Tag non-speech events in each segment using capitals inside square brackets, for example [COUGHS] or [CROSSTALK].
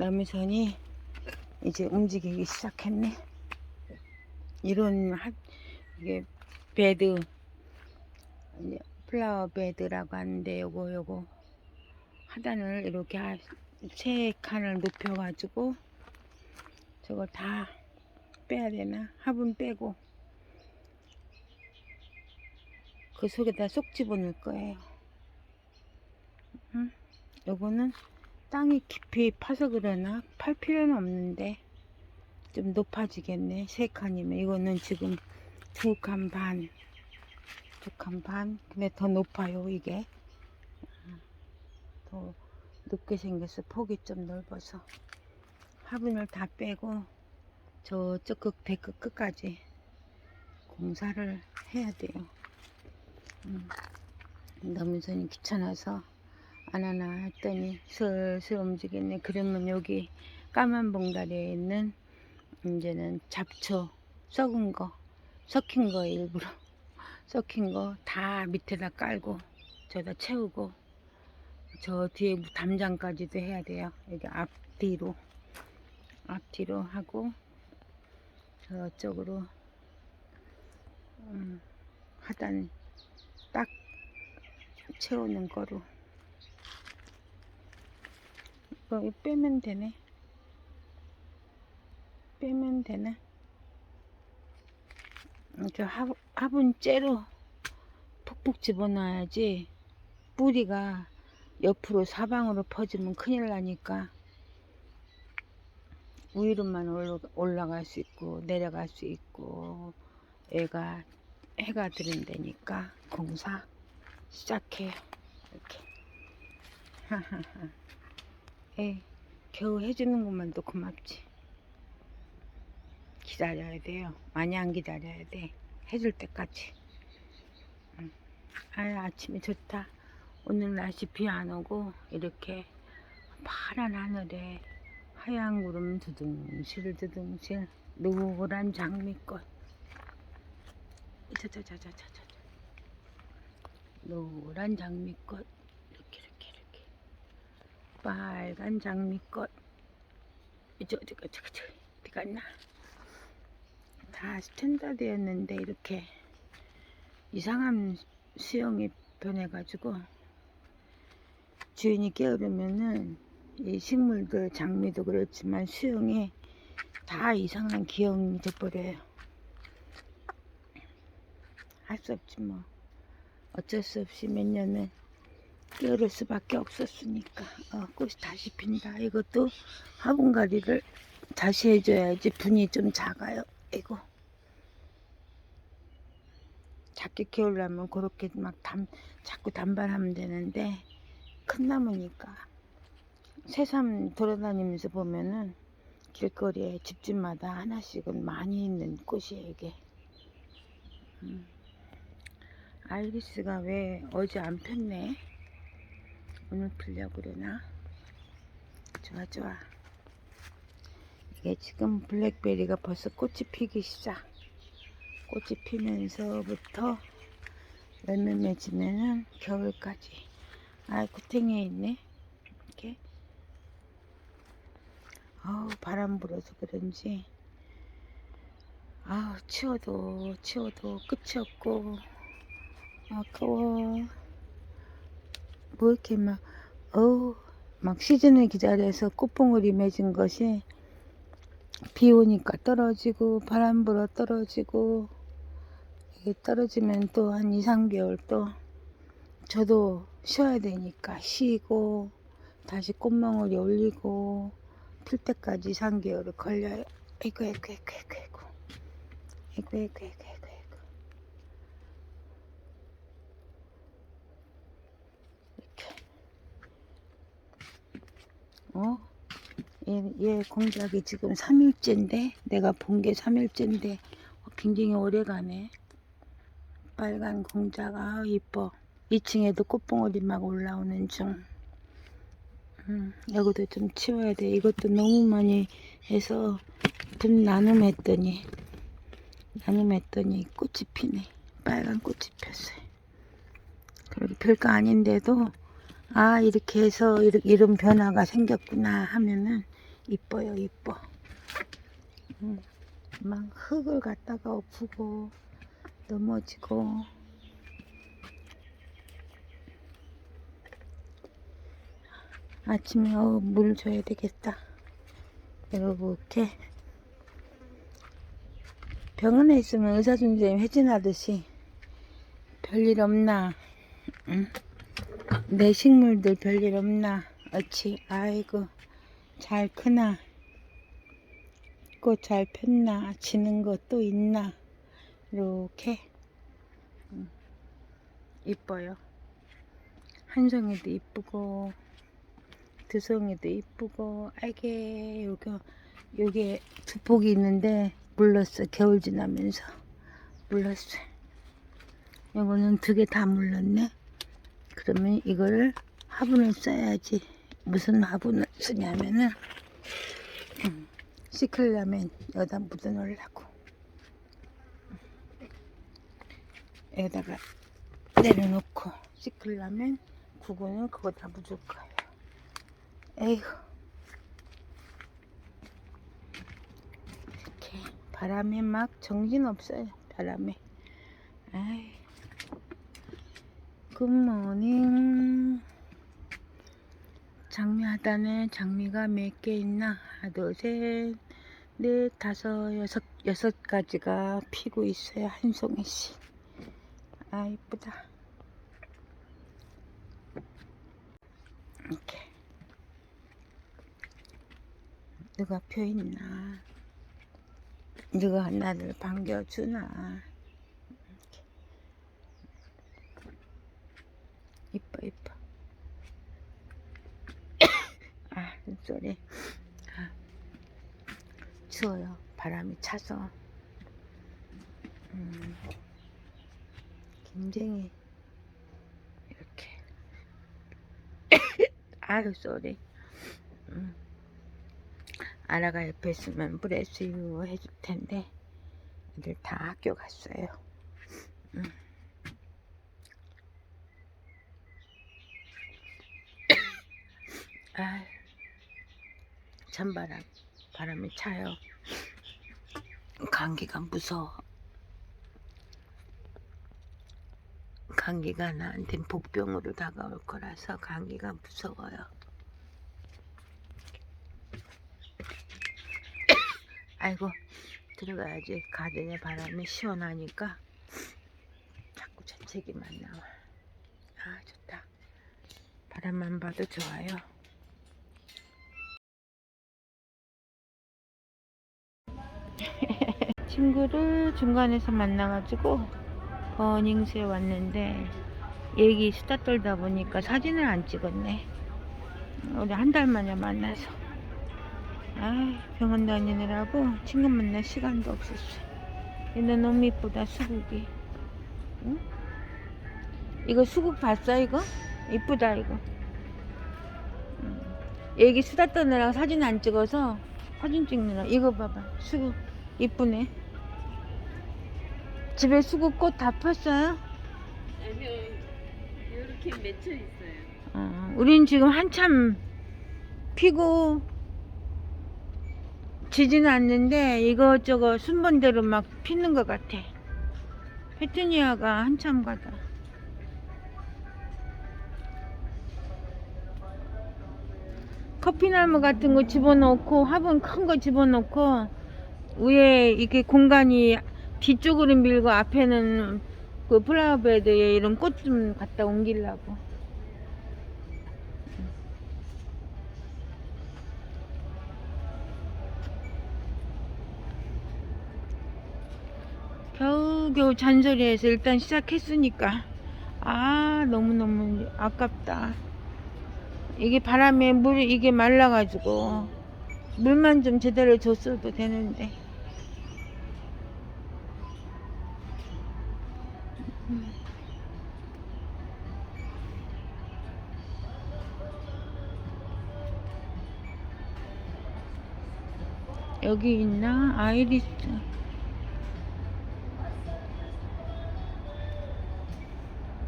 나무선이 이제 움직이기 시작했네. 이런 하, 이게 베드 플라워 베드라고 하는데 요거 요거 하단을 이렇게 하- 세 칸을 높여 가지고 저걸 다 빼야 되나? 화분 빼고 그 속에다 쏙 집어넣을 거예요. 응? 요거는 땅이 깊이 파서 그러나 팔 필요는 없는데 좀 높아지겠네. 세 칸이면 이거는 지금 두 칸 반, 두 칸 반. 근데 더 높아요 이게. 음, 더 높게 생겨서 폭이 좀 넓어서 화분을 다 빼고 저쪽 끝 배끝 끝까지 공사를 해야 돼요. 음, 너무선이 귀찮아서 안 하나 했더니 슬슬 움직이네. 그러면 여기 까만 봉다리에 있는 이제는 잡초 썩은 거 섞인 거 일부러 [LAUGHS] 섞인 거 다 밑에다 깔고 저다 채우고 저 뒤에 담장까지도 해야 돼요. 여기 앞뒤로 앞뒤로 하고 저쪽으로 음, 하단 딱 채우는 거로 이거 빼면 되네. 빼면 되네. 저 화분, 화분 째로 푹푹 집어넣어야지 뿌리가 옆으로 사방으로 퍼지면 큰일 나니까 위로만 올라, 올라갈 수 있고 내려갈 수 있고 애가 해가 들은다니까 공사 시작해요. 이렇게 [LAUGHS] 에 겨우 해주는 것만도 고맙지. 기다려야 돼요. 많이 안 기다려야 돼. 해줄 때까지. 음. 아 아침이 좋다. 오늘 날씨 비 안 오고 이렇게 파란 하늘에 하얀 구름 두둥실 두둥실 노란 장미꽃. 자자자자자자 노란 장미꽃 이렇게 이렇게 이렇게 빨간 장미꽃 이저 저거 저거 저 어디 갔나 다 스탠다드 되었는데 이렇게 이상한 수영이 변해가지고 주인이 깨우려면은 이 식물들 장미도 그렇지만 수영이 다 이상한 기형이 돼버려요. 할 수 없지 뭐. 어쩔 수 없이 몇 년은 깨울 수밖에 없었으니까 어, 꽃이 다시 핀다. 이것도 화분가리를 다시 해줘야지 분이 좀 작아요. 이거 작게 키우려면 그렇게 막 담, 자꾸 단발하면 되는데 큰 나무니까 새삼 돌아다니면서 보면은 길거리에 집집마다 하나씩은 많이 있는 꽃이에요 이게 음. 아이리스가 왜 어제 안 폈네 오늘 피려고 그러나? 좋아 좋아. 이게 지금 블랙베리가 벌써 꽃이 피기 시작. 꽃이 피면서부터 열매 맺으면은 겨울까지. 아 구탱이에 있네. 이렇게. 아우 바람 불어서 그런지. 아우 치워도 치워도 끝이 없고. 아까워 뭐 이렇게 막 어우 막 시즌을 기다려서 꽃봉오리 맺은 것이 비 오니까 떨어지고 바람 불어 떨어지고 이게 떨어지면 또 한 2, 3개월 또 저도 쉬어야 되니까 쉬고 다시 꽃망울이 올리고 필 때까지 2, 3개월을 걸려요. 아이고 아이고 아이고 아이고 아이고 아이고 아이고 아이고 아이고 이렇게 어? 얘, 얘 공작이 지금 3일째인데 내가 본 게 3일째인데 굉장히 오래가네. 빨간 공작 아 이뻐. 2층에도 꽃봉오리 막 올라오는 중. 음, 여기도 좀 치워야 돼. 이것도 너무 많이 해서 좀 나눔했더니 나눔했더니 꽃이 피네. 빨간 꽃이 폈어요. 그리고 별거 아닌데도 아 이렇게 해서 이렇게 이런 변화가 생겼구나 하면은 이뻐요 이뻐. 음, 막 흙을 갖다가 엎고 넘어지고. 아침에 어, 물 줘야 되겠다. 이렇게. 병원에 있으면 의사 선생님 회진하듯이 별일 없나? 응? 내 식물들 별일 없나? 어찌? 아이고 잘 크나? 꽃 잘 폈나? 지는 것또 있나? 이렇게. 음, 이뻐요. 한 송이도 이쁘고 두 송이도 이쁘고 알게 요게 요게 두 폭이 있는데 물렀어 겨울 지나면서. 물렀어. 요거는 두 개 다 물렀네 그러면 이거를 화분을 써야지. 무슨 화분을 쓰냐면은 음, 시클라면 여기다 묻어 놓으려고. 여기다가 내려놓고 시클라면 구근은 그거 다 묻을 거예요. 에이구 이렇게 바람에 막 정신없어요 바람에. 아이 굿모닝. 장미 하단에 장미가 몇 개 있나? 하나 둘셋넷 다섯 여섯 여섯 가지가 피고 있어요 한 송이씩 아 이쁘다. 이렇게. 누가 펴 있나? 누가 나를 반겨주나 이뻐 이뻐 아, 추워요. 바람이 차서. 음, 굉장히 이렇게 [COUGHS] 아유 쏘리. 음, 아라가 옆에 있으면 브레스유 해줄 텐데 애들 다 학교 갔어요. 음. [COUGHS] 아, 찬바람, 바람이 차요. 감기가 무서워. 감기가 나한텐 복병으로 다가올 거라서 감기가 무서워요. [COUGHS] 아이고, 들어가야지. 가든에 바람이 시원하니까 자꾸 재채기만 나와. 아, 좋다. 바람만 봐도 좋아요. 친구를 중간에서 만나가지고 버닝스에 왔는데 얘기 수다 떨다 보니까 사진을 안 찍었네. 우리 한 달 만에 만나서. 아 병원 다니느라고 친구 만날 시간도 없었어. 얘는 너무 이쁘다 수국이. 응? 이거 수국 봤어 이거? 이쁘다 이거. 응. 얘기 수다 떠느라 사진 안 찍어서 사진 찍느라 이거 봐봐 수국 이쁘네. 집에 수국꽃 다 폈어요? 아니요, 이렇게 맺혀 있어요. 어, 우린 지금 한참 피고 지지는 않는데 이것저것 순번대로 막 피는 것 같아. 페트니아가 한참 가다. 커피나무 같은 거 집어넣고 화분 큰 거 집어넣고 위에 이게 공간이 뒤쪽으로 밀고 앞에는 그 플라워 베드에 이런 꽃 좀 갖다 옮기려고. 겨우겨우 잔소리해서 일단 시작했으니까. 아 너무너무 아깝다. 이게 바람에 물이 이게 말라가지고 물만 좀 제대로 줬어도 되는데 여기 있나? 아이리스.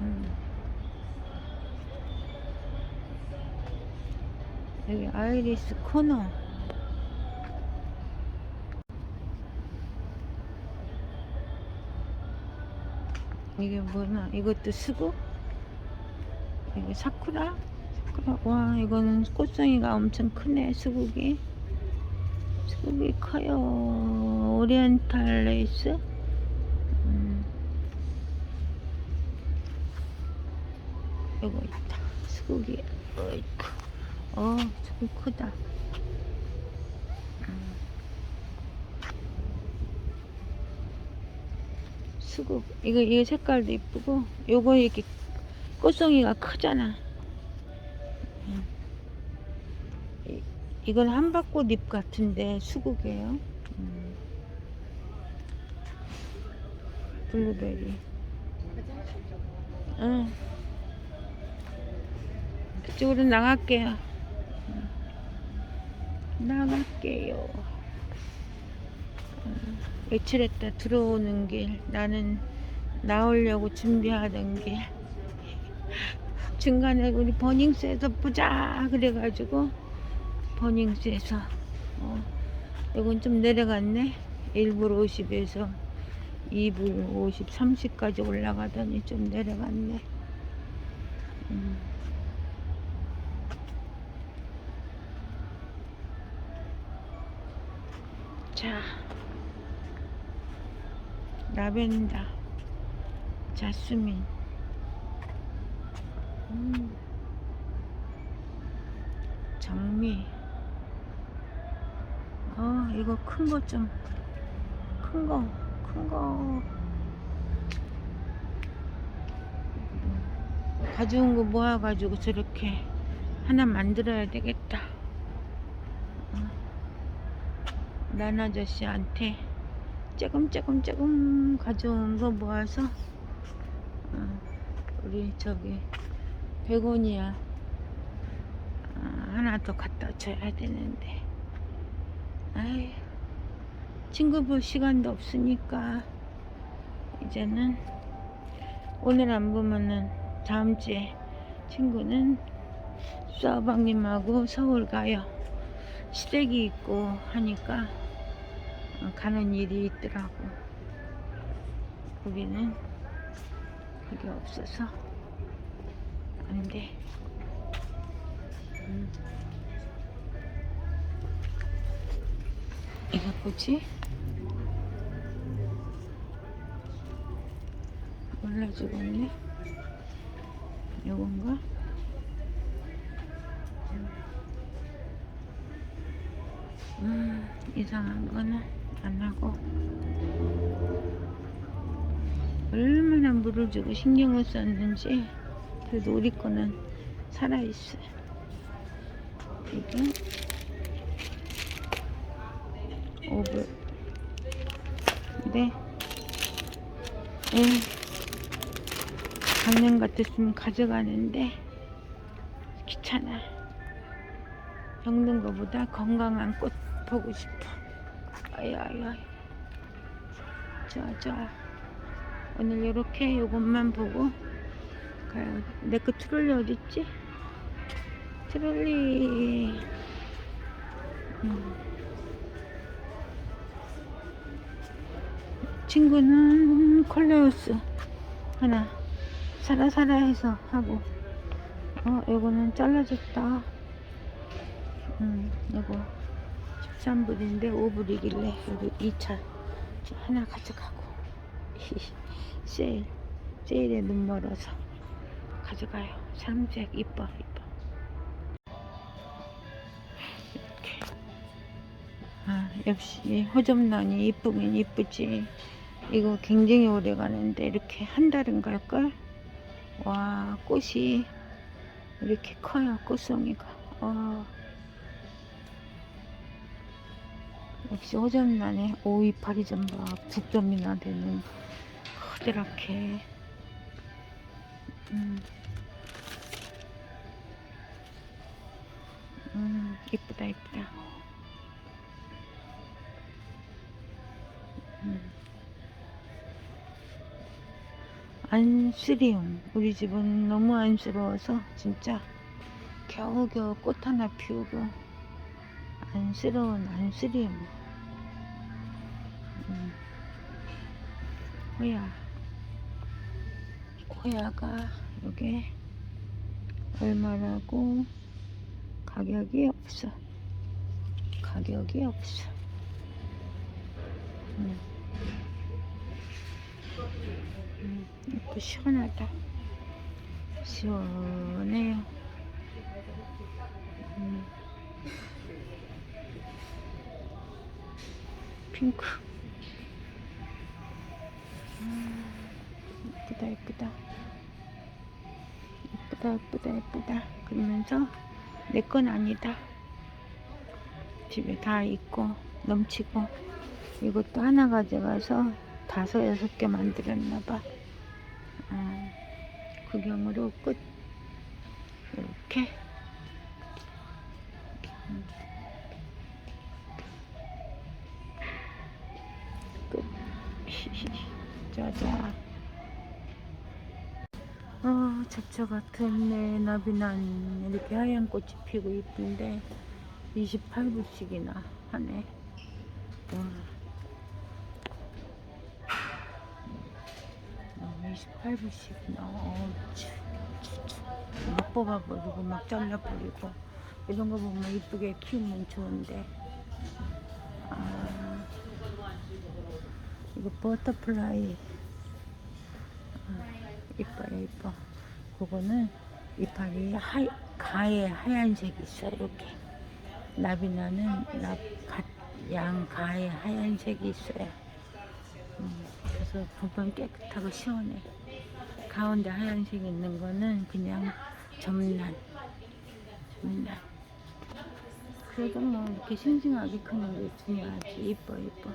음. 여기 아이리스 코너 이게 뭐나? 이것도 수국? 이게 사쿠라? 사쿠라. 와, 이거는 꽃송이가 엄청 크네, 수국이. 수국이 커요. 오리엔탈 레이스? 음. 이거 있다. 수국이. 어이쿠. 어, 수국 크다. 수국. 이거, 이거 색깔도 이쁘고, 요거 이렇게 꽃송이가 크잖아. 음. 이- 이건 한박꽃 잎 같은데 수국이에요. 음. 블루베리. 응. 그쪽으로 나갈게요. 음. 나갈게요. 음, 외출했다 들어오는 길. 나는 나오려고 준비하던 길. [LAUGHS] 중간에 우리 버닝스에서 보자 그래가지고 버닝스에서 어, 이건 좀 내려갔네 1불 50에서 2불 50, 30까지 올라가더니 좀 내려갔네 음. 자 라벤더 자스민 음. 장미. 아, 이거 큰 거 좀, 큰 거, 큰 거. 가져온 거 모아가지고 저렇게 하나 만들어야 되겠다. 어. 난 아저씨한테 조금 조금 조금 거 모아서 어, 우리 저기 베고니아 아, 하나 더 갖다 줘야 되는데. 아이 친구 볼 시간도 없으니까 이제는 오늘 안 보면은 다음 주에 친구는 수아방님하고 서울 가요. 시댁이 있고 하니까. 어, 가는 일이 있더라고 우리는 그게 없어서 안 돼. 음. 이거 뭐지? 몰라 죽었네. 요건가? 음, 이상한 거는 안 하고. 얼마나 물을 주고 신경을 썼는지 그래도 우리 거는 살아있어요. 이게 오브. 네. 예. 작년 같았으면 가져가는데 귀찮아. 먹는 거보다 건강한 꽃 보고 싶어. 아야야. 좋아 좋아. 오늘 요렇게 요것만 보고 가요. 내거 트롤리 어딨지? 트롤리. 음. 친구는 콜레우스 하나 사라 사라 해서 하고 어 요거는 잘라졌다 음 요거 13불인데 5불이길래 여기 2차 하나 가져가고. [LAUGHS] 세일 세일에 눈 멀어서 가져가요. 삼색 이뻐 이뻐. 이렇게. 아 역시 호접란이 이쁘긴 이쁘지. 이거 굉장히 오래 가는데 이렇게 한 달은 갈걸? 와 꽃이 이렇게 커요 꽃송이가. 어. 역시 호접란에 오이파리 전봐 북점이나 되는 커다랗게 음. 음, 이쁘다, 이쁘다. 음. 안쓰리움. 우리 집은 너무 안쓰러워서 진짜 겨우겨우 꽃 하나 피우고 안쓰러운 안쓰리움. 음. 뭐야? 호야가 요게 얼마라고 가격이 없어. 가격이 없어. 음. 음, 이거 시원하다. 시원해요. 음. 핑크. 음, 예쁘다, 예쁘다. 예쁘다, 예쁘다, 예쁘다. 그러면서 내 건 아니다. 집에 다 있고 넘치고 이것도 하나 가져가서 다섯 여섯 개 만들었나 봐. 아, 구경으로 끝. 이렇게. 음. 끝. [LAUGHS] 짜자. 아, 잡초 같은 내 나비난 이렇게 하얀 꽃이 피고 이쁜데 28불씩이나 하네. 와. 28불씩이나. 어, 참, 참, 참. 막 뽑아버리고 막 잘라버리고 이런 거 보면 이쁘게 키우면 좋은데. 이거 버터플라이. 아, 이뻐요, 이뻐. 그거는 이파리 하, 가에 하얀색이 있어, 이렇게. 나비나는 양 가에 하얀색이 있어요. 음, 그래서 보면 깨끗하고 시원해. 가운데 하얀색 있는 거는 그냥 점란. 점란. 그래도 뭐 이렇게 싱싱하게 크는 게 중요하지. 이뻐, 이뻐.